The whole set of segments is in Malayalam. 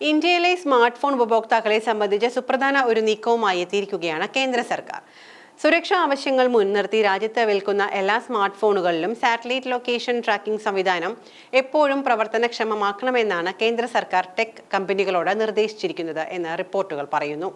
ഇന്ത്യയിലെ സ്മാർട്ട് ഫോൺ ഉപഭോക്താക്കളെ സംബന്ധിച്ച് സുപ്രധാന ഒരു നീക്കവുമായി എത്തിയിരിക്കുകയാണ് കേന്ദ്ര സർക്കാർ. സുരക്ഷാ ആവശ്യങ്ങൾ മുൻനിർത്തി രാജ്യത്ത് വിൽക്കുന്ന എല്ലാ സ്മാർട്ട് ഫോണുകളിലും സാറ്റലൈറ്റ് ലൊക്കേഷൻ ട്രാക്കിംഗ് സംവിധാനം എപ്പോഴും പ്രവർത്തനക്ഷമമാക്കണമെന്നാണ് കേന്ദ്ര സർക്കാർ ടെക് കമ്പനികളോട് നിർദ്ദേശിച്ചിരിക്കുന്നത് എന്ന് റിപ്പോർട്ടുകൾ പറയുന്നു.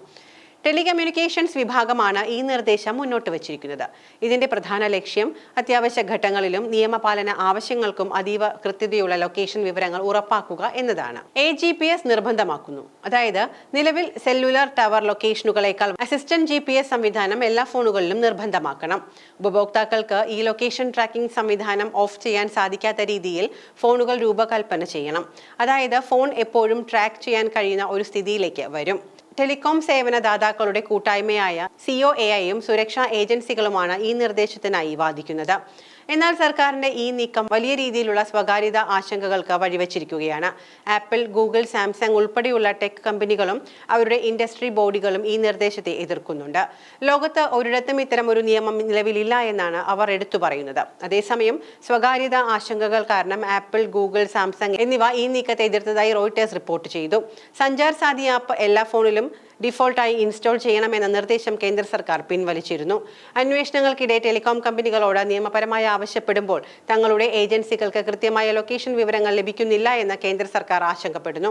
ടെലികമ്മ്യൂണിക്കേഷൻസ് വിഭാഗമാണ് ഈ നിർദ്ദേശം മുന്നോട്ട് വച്ചിരിക്കുന്നത്. ഇതിന്റെ പ്രധാന ലക്ഷ്യം അത്യാവശ്യ ഘട്ടങ്ങളിലും നിയമപാലന ആവശ്യങ്ങൾക്കും അതീവ കൃത്യതയുള്ള ലൊക്കേഷൻ വിവരങ്ങൾ ഉറപ്പാക്കുക എന്നതാണ്. എ ജി പി എസ് നിർബന്ധമാക്കുന്നു. അതായത് നിലവിൽ സെല്ലുലാർ ടവർ ലൊക്കേഷനുകളേക്കാൾ അസിസ്റ്റന്റ് ജി പി എസ് സംവിധാനം എല്ലാ ഫോണുകളിലും നിർബന്ധമാക്കണം. ഉപഭോക്താക്കൾക്ക് ഈ ലൊക്കേഷൻ ട്രാക്കിംഗ് സംവിധാനം ഓഫ് ചെയ്യാൻ സാധിക്കാത്ത രീതിയിൽ ഫോണുകൾ രൂപകൽപ്പന ചെയ്യണം. അതായത് ഫോൺ എപ്പോഴും ട്രാക്ക് ചെയ്യാൻ കഴിയുന്ന ഒരു സ്ഥിതിയിലേക്ക് വരും. ടെലികോം സേവന ദാതാക്കളുടെ കൂട്ടായ്മയായ സിഒ എ ഐയും സുരക്ഷാ ഏജൻസികളുമാണ് ഈ നിർദ്ദേശത്തിനായി വാദിക്കുന്നത്. എന്നാൽ സർക്കാരിന്റെ ഈ നീക്കം വലിയ രീതിയിലുള്ള സ്വകാര്യത ആശങ്കകൾക്ക് വഴിവെച്ചിരിക്കുകയാണ്. ആപ്പിൾ ഗൂഗിൾ സാംസങ് ഉൾപ്പെടെയുള്ള ടെക് കമ്പനികളും അവരുടെ ഇൻഡസ്ട്രി ബോഡികളും ഈ നിർദ്ദേശത്തെ എതിർക്കുന്നുണ്ട്. ലോകത്ത് ഒരിടത്തും ഇത്തരം ഒരു നിയമം നിലവിലില്ല എന്നാണ് അവർ എടുത്തു പറയുന്നത്. അതേസമയം സ്വകാര്യത ആശങ്കകൾ കാരണം ആപ്പിൾ ഗൂഗിൾ സാംസങ് എന്നിവ ഈ നീക്കത്തെ എതിർത്തതായി റോയിട്ടേഴ്സ് റിപ്പോർട്ട് ചെയ്തു. സഞ്ചാർ സാധി ആപ്പ് എല്ലാ ഫോണിലും ഡിഫോൾട്ടായി ഇൻസ്റ്റാൾ ചെയ്യണമെന്ന നിർദ്ദേശം കേന്ദ്ര സർക്കാർ പിൻവലിച്ചിരുന്നു. അന്വേഷണങ്ങൾക്കിടെ ടെലികോം കമ്പനികളോട് നിയമപരമായി ആവശ്യപ്പെടുമ്പോൾ തങ്ങളുടെ ഏജൻസികൾക്ക് കൃത്യമായ ലൊക്കേഷൻ വിവരങ്ങൾ ലഭിക്കുന്നില്ല എന്ന് കേന്ദ്ര സർക്കാർ ആശങ്കപ്പെടുന്നു.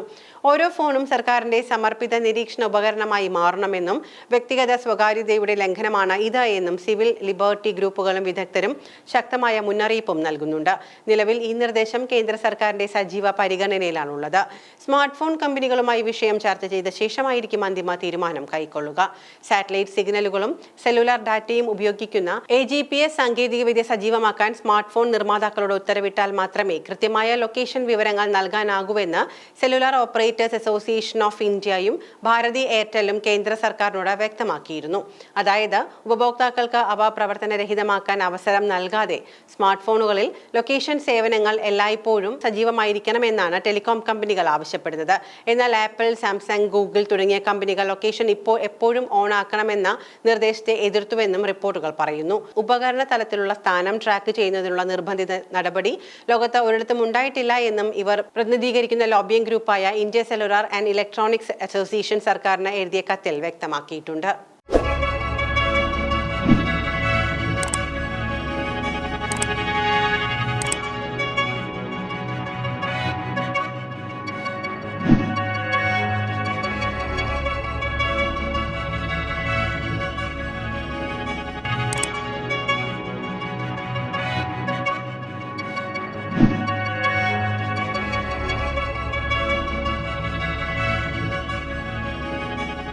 ഓരോ ഫോണും സർക്കാരിന്റെ സമർപ്പിത നിരീക്ഷണ ഉപകരണമായി മാറണമെന്നും വ്യക്തിഗത സ്വകാര്യതയുടെ ലംഘനമാണ് ഇത് എന്നും സിവിൽ ലിബർട്ടി ഗ്രൂപ്പുകളും വിദഗ്ധരും ശക്തമായ മുന്നറിയിപ്പും നൽകുന്നുണ്ട്. നിലവിൽ ഈ നിർദ്ദേശം കേന്ദ്ര സർക്കാരിന്റെ സജീവ പരിഗണനയിലാണുള്ളത്. സ്മാർട്ട് ഫോൺ കമ്പനികളുമായി വിഷയം ചർച്ച ചെയ്ത ശേഷമായിരിക്കും അന്തിമ തീരുമാനം കൈക്കൊള്ളുക. സാറ്റലൈറ്റ് സിഗ്നലുകളും സെല്ലുലാർ ഡാറ്റയും ഉപയോഗിക്കുന്ന എ ജി പി എസ് സാങ്കേതികവിദ്യ സജീവമാക്കാൻ സ്മാർട്ട് ഫോൺ നിർമ്മാതാക്കളോട് ഉത്തരവിട്ടാൽ മാത്രമേ കൃത്യമായ ലൊക്കേഷൻ വിവരങ്ങൾ നൽകാനാകൂവെന്ന് സെല്ലുലാർ ഓപ്പറേറ്റേഴ്സ് അസോസിയേഷൻ ഓഫ് ഇന്ത്യയും ഭാരതി എയർടെല്ലും കേന്ദ്ര സർക്കാരിനോട് വ്യക്തമാക്കിയിരുന്നു. അതായത് ഉപഭോക്താക്കൾക്ക് അവ പ്രവർത്തനരഹിതമാക്കാൻ അവസരം നൽകാതെ സ്മാർട്ട് ഫോണുകളിൽ ലൊക്കേഷൻ സേവനങ്ങൾ എല്ലായ്പ്പോഴും സജീവമായിരിക്കണമെന്നാണ് ടെലികോം കമ്പനികൾ ആവശ്യപ്പെടുന്നത്. എന്നാൽ ആപ്പിൾ സാംസങ് ഗൂഗിൾ തുടങ്ങിയ കമ്പനികൾ ലൊക്കേഷൻ ഇപ്പോൾ എപ്പോഴും ഓൺ ആക്കണമെന്ന നിർദ്ദേശത്തെ എതിർത്തുവെന്നും റിപ്പോർട്ടുകൾ പറയുന്നു. ഉപകരണ തലത്തിലുള്ള സ്ഥാനം ട്രാക്ക് ചെയ്യുന്നതിനുള്ള നിർബന്ധിത നടപടി ലോകത്ത് ഒരിടത്തും ഉണ്ടായിട്ടില്ല എന്നും ഇവർ പ്രതിനിധീകരിക്കുന്ന lobbying ഗ്രൂപ്പായ India cellular and electronics association സർക്കാരിന് എഴുതിയ കത്തിൽ വ്യക്തമാക്കിയിട്ടുണ്ട്.